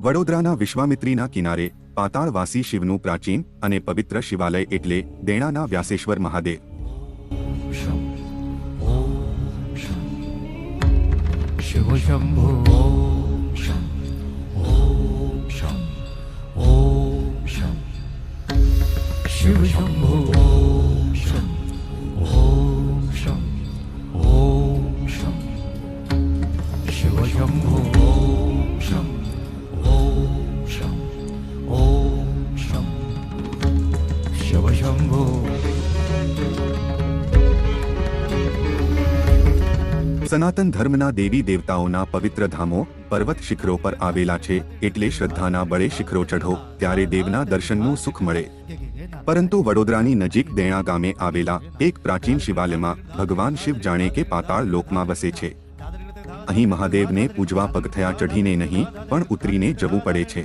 વડોદરાના વિશ્વામિત્રીના કિનારે પાતાળવાસી શિવનું પ્રાચીન અને પવિત્ર શિવાલય એટલે દેણાના વ્યાસેશ્વર મહાદેવ શિવ ॐ কেশব শম্ভু સનાતન ધર્મના દેવી દેવતાઓના પવિત્ર ધામો, પર્વત શિખરો પર આવેલા છે, એટલે શ્રદ્ધાના બળે શિખરો ચઢો, ત્યારે દેવના દર્શનનું સુખ મળે. પરંતુ વડોદરાની નજીક દેણા ગામે આવેલા એક પ્રાચીન શિવાલયમાં ભગવાન શિવ જાણે કે પાતાળ લોકમાં વસે છે. અહીં મહાદેવને પૂજવા પગથયા ચઢીને નહીં, પણ ઉતરીને જવું પડે છે.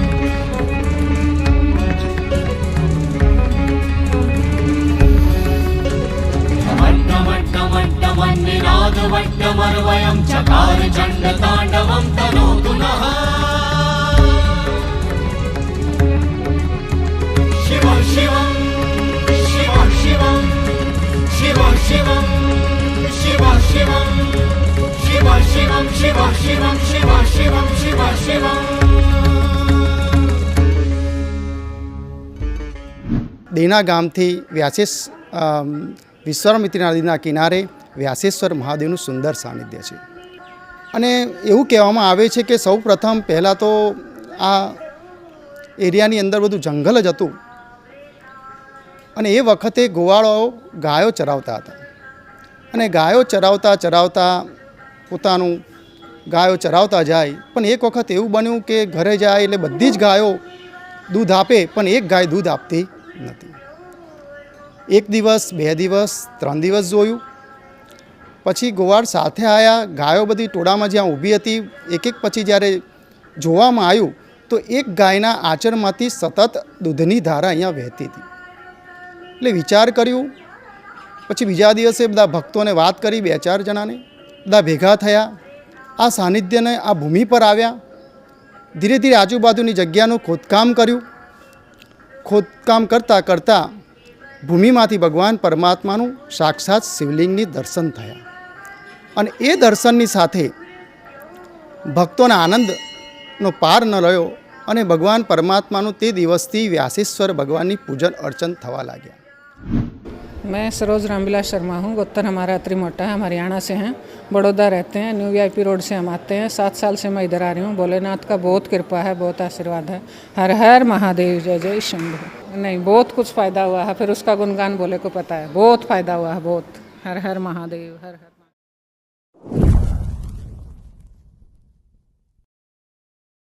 लम्ब्य लम्बिताम्बुजङ्गतुङ्गमालिका वट्टमट्टमट्टमन्निनादवट्टमर्वयं चकार चण्डताण्डवं तनोतु नः शिव शिवं शिव शिवं शिव शिवं शिव शिवं शिव शिवं शिव शिवं शिव शिवं शिव शिवम् દેના ગામથી વ્યાસેશ અમ, વિશ્વામિત્રી નદીના કિનારે વ્યાસેશ્વર મહાદેવનું સુંદર સાનિધ્ય છે. અને એવું કહેવામાં આવે છે કે સૌ પ્રથમ પહેલાં તો આ એરિયાની અંદર બધું જંગલ જ હતું. અને એ વખતે ગોવાળો ગાયો ચરાવતા હતા. અને ગાયો ચરાવતા ચરાવતા પોતાનું ગાયો ચરાવતા જાય, પણ એક વખત એવું બન્યું કે ઘરે જાય એટલે બધી જ ગાયો દૂધ આપે, પણ એક ગાય દૂધ આપતી નથી. એક દિવસ, બે દિવસ, ત્રણ દિવસ જોયું. પછી ગોવાળ સાથે આવ્યા ગાયો બધી ટોળામાં જ્યાં ઊભી હતી એક એક પછી જ્યારે જોવામાં આવ્યું, તો એક ગાયના આચરમાંથી સતત દૂધની ધારા અહીંયા વહેતી હતી. એટલે વિચાર કર્યું, પછી બીજા દિવસે બધા ભક્તોને વાત કરી બે ચાર જણાને, બધા ભેગા થયા, આ સાનિધ્યને આ ભૂમિ પર આવ્યા, ધીરે ધીરે આજુબાજુની જગ્યાનું ખોદકામ કર્યું. ખોદકામ કરતાં કરતાં ભૂમિમાંથી ભગવાન પરમાત્માનું સાક્ષાત શિવલિંગની દર્શન થયા. અને એ દર્શનની સાથે ભક્તોના આનંદનો પાર ન રહ્યો અને ભગવાન પરમાત્માનું તે દિવસથી વ્યાસેશ્વર ભગવાનની પૂજન અર્ચન થવા લાગ્યા मैं सरोज रामविलास शर्मा हूँ गोत्तर हमारा त्रिमोटा है हम हरियाणा से हैं बड़ौदा रहते हैं न्यू वीआईपी रोड से हम आते हैं सात साल से मैं इधर आ रही हूँ भोलेनाथ का बहुत कृपा है बहुत आशीर्वाद है हर हर महादेव जय जय शंभु नहीं बहुत कुछ फ़ायदा हुआ है फिर उसका गुणगान बोले को पता है बहुत फ़ायदा हुआ है बहुत हर हर महादेव हर हर